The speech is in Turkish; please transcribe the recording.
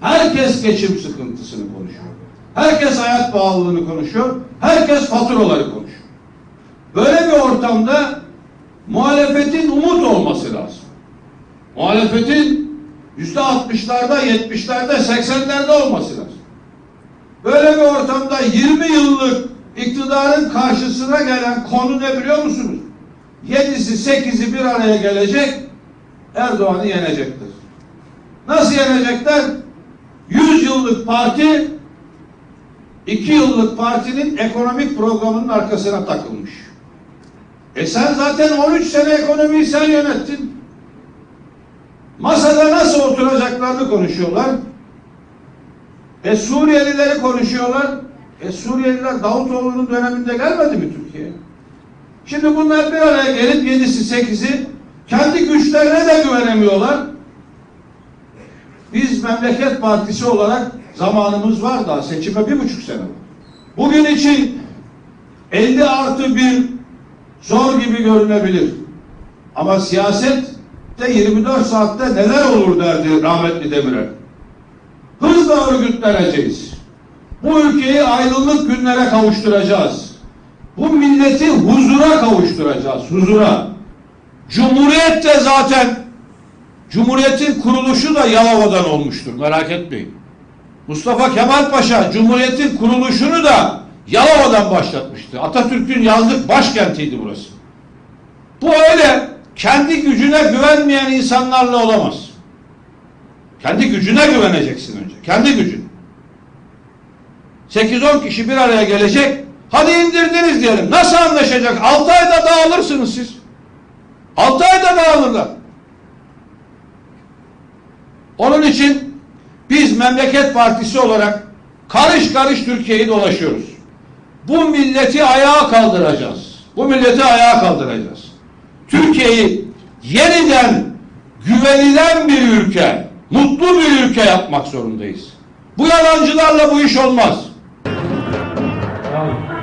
Herkes geçim sıkıntısını konuşuyor. Herkes hayat pahalılığını konuşuyor. Herkes faturaları konuşuyor. Böyle bir ortamda muhalefetin umut olması lazım. Muhalefetin yüzde altmışlarda, yetmişlerde, seksenlerde olması lazım. Böyle bir ortamda 20 yıllık iktidarın karşısına gelen konu ne biliyor musunuz? Yedisi, sekizi bir araya gelecek, Erdoğan'ı yenecektir. Nasıl yenecekler? 100 yıllık parti 2 yıllık partinin ekonomik programının arkasına takılmış. E sen zaten 13 sene ekonomiyi sen yönettin. Masada nasıl oturacaklarını konuşuyorlar. E Suriyelileri konuşuyorlar. E Suriyeliler Davutoğlu'nun döneminde gelmedi mi Türkiye'ye? Şimdi bunlar bir araya gelip yedisi sekizi kendi güçlerine de güvenemiyorlar. Biz memleket partisi olarak zamanımız var daha seçime bir buçuk sene var. Bugün için 50 artı bir zor gibi görünebilir. Ama siyasette 24 saatte neler olur derdi rahmetli Demirel. Hızla örgütleneceğiz. Bu ülkeyi aydınlık günlere kavuşturacağız. Bu milleti huzura kavuşturacağız, huzura. Cumhuriyet de zaten Cumhuriyetin kuruluşu da Yalova'dan olmuştur. Merak etmeyin. Mustafa Kemal Paşa Cumhuriyetin kuruluşunu da Yalova'dan başlatmıştı. Atatürk'ün yazlık başkentiydi burası. Bu öyle kendi gücüne güvenmeyen insanlarla olamaz. Kendi gücüne güveneceksin önce. Kendi gücün. 8-10 kişi bir araya gelecek. Hadi indirdiniz diyelim. Nasıl anlaşacak? 6 ayda dağılırsınız siz. 6 ayda dağılırlar. Onun için biz memleket partisi olarak karış karış Türkiye'yi dolaşıyoruz. Bu milleti ayağa kaldıracağız. Bu milleti ayağa kaldıracağız. Türkiye'yi yeniden güvenilen bir ülke, mutlu bir ülke yapmak zorundayız. Bu yalancılarla bu iş olmaz. Kolay